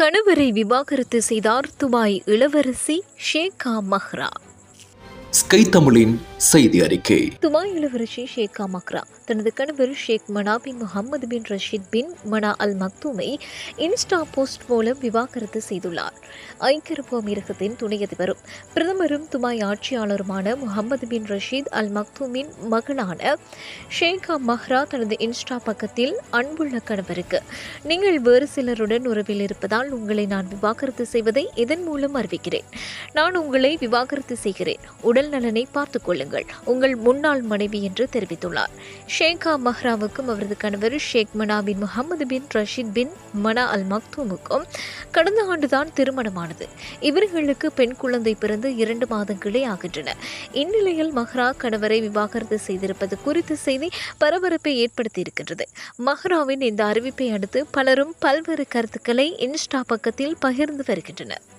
கணவரை விவாகரத்து செய்தார் துபாய் இளவரசி ஷேகா மஹ்ரா. கைத்தமிழின் செய்தி அறிக்கை. துபாய் இளவரசி ஷேக் அமக்ரா. தனது கணவர் Sheikh Mana bin Mohammed bin Rashid bin Mana Al மக்தூமை Insta post மூலம் விவாகரத்து செய்துள்ளார். ஐக்கிய அரபு அமீரகத்தின் துணை அதிபரும் பிரதமரும் துபாய் ஆட்சியாளருமான முகமது பின் ரஷீத் அல் மக்தூமின் மகளான ஷேக் மஹ்ரா தனது இன்ஸ்டா பக்கத்தில் அன்புள்ள கணவருக்கு நீங்கள் வேறு சிலருடன் உறவில் இருப்பதால் உங்களை நான் விவாகரத்து செய்வதை இதன் மூலம் அறிவிக்கிறேன். நான் உங்களை விவாகரத்து செய்கிறேன். உடல் நலனை பார்த்துக் கொள்ளுங்கள். உங்கள் முன்னாள் மனைவி என்று தெரிவித்துள்ளார். ஷேகா மஹ்ராவுக்கும் அவரது கணவர் Sheikh Mana bin Mohammed bin Rashid bin Mana அல் மக்தூமுக்கும் கடந்த ஆண்டுதான் திருமணமானது. இவர்களுக்கு பெண் குழந்தை பிறந்து இரண்டு மாதங்களே ஆகின்றன. இந்நிலையில் மஹ்ரா கணவரை விவாகரத்து செய்திருப்பது குறித்த செய்தி பரபரப்பை ஏற்படுத்தியிருக்கின்றது. மஹ்ராவின் இந்த அறிவிப்பை அடுத்து பலரும் பல்வேறு கருத்துக்களை இன்ஸ்டா பக்கத்தில் பகிர்ந்து வருகின்றனர்.